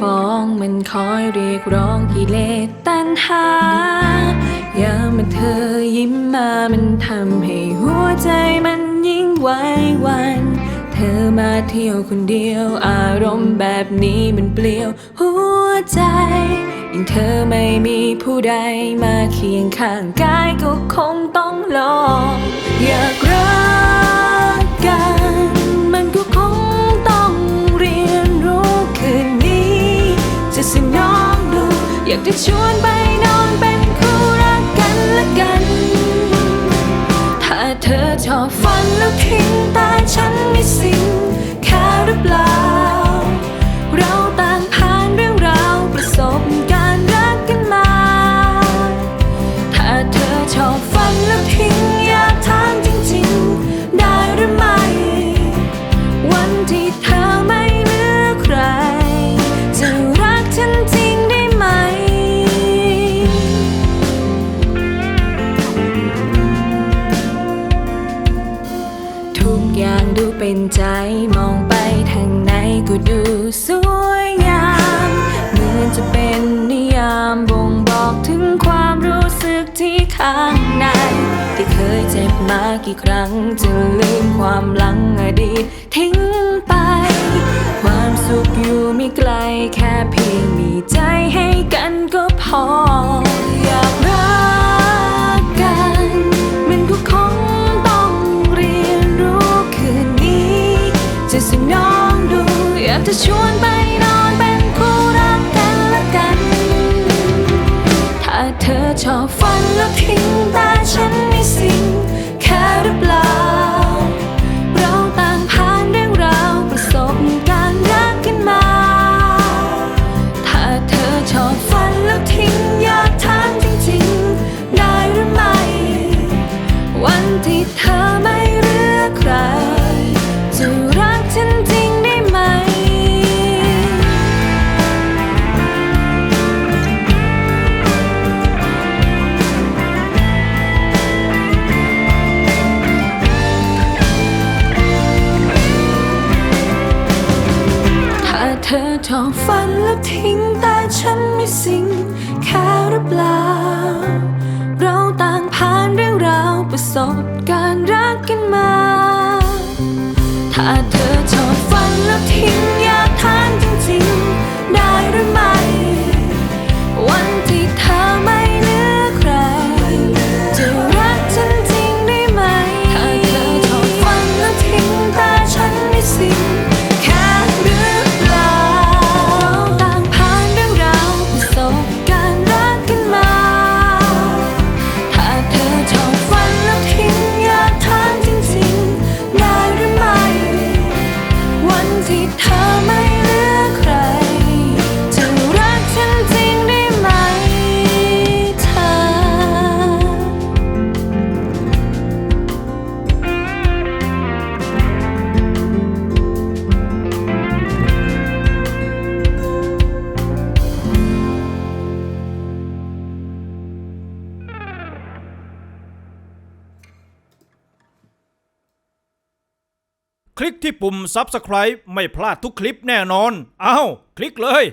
ฟ้องมันคอยเรียกร้องกิเลสตัณหายามมาเธอยิ้มมามันทำให้หัวใจมันยิ่งไหวหวัน เธอมาเที่ยวคนเดียว อารมณ์แบบนี้มันเปลี่ยวหัวใจยิ่งเธอไม่มีผู้ใดมาเคียงข้างกายก็คงต้องลองอยากรัก อยากจะชวนไปนอนเป็นคู่รักกันละกัน ถ้าเธอชอบฝันแล้วทิ้งตายฉันไม่สิ้นแค่หรือเปล่าางดูเป็นใจมองไปทางไหนก็ดูสวยงามเหมือนจะเป็นนิยามบ่งบอกถึงความรู้สึกที่ข้างใน ที่เคยเจ็บมากี่ครั้งจะลืมความหลังอดีตทิ้ง จะสนองดู อยากจะชวนไปนอนเป็นคู่รักกันละกัน ถ้าเธอชอบฝันแล้วทิ้ง เธอชอบฝันแล้วทิ้งแต่ฉันไม่สิ่งแค่หรือเปล่า เราต่างผ่านเรื่องราวประสบการณ์รักกันมา ถ้าเธอชอ ลิกที่ปุ่ม Subscribe ไม่พลาดทุกคลิปแน่นอนอ้าวคลิกเลย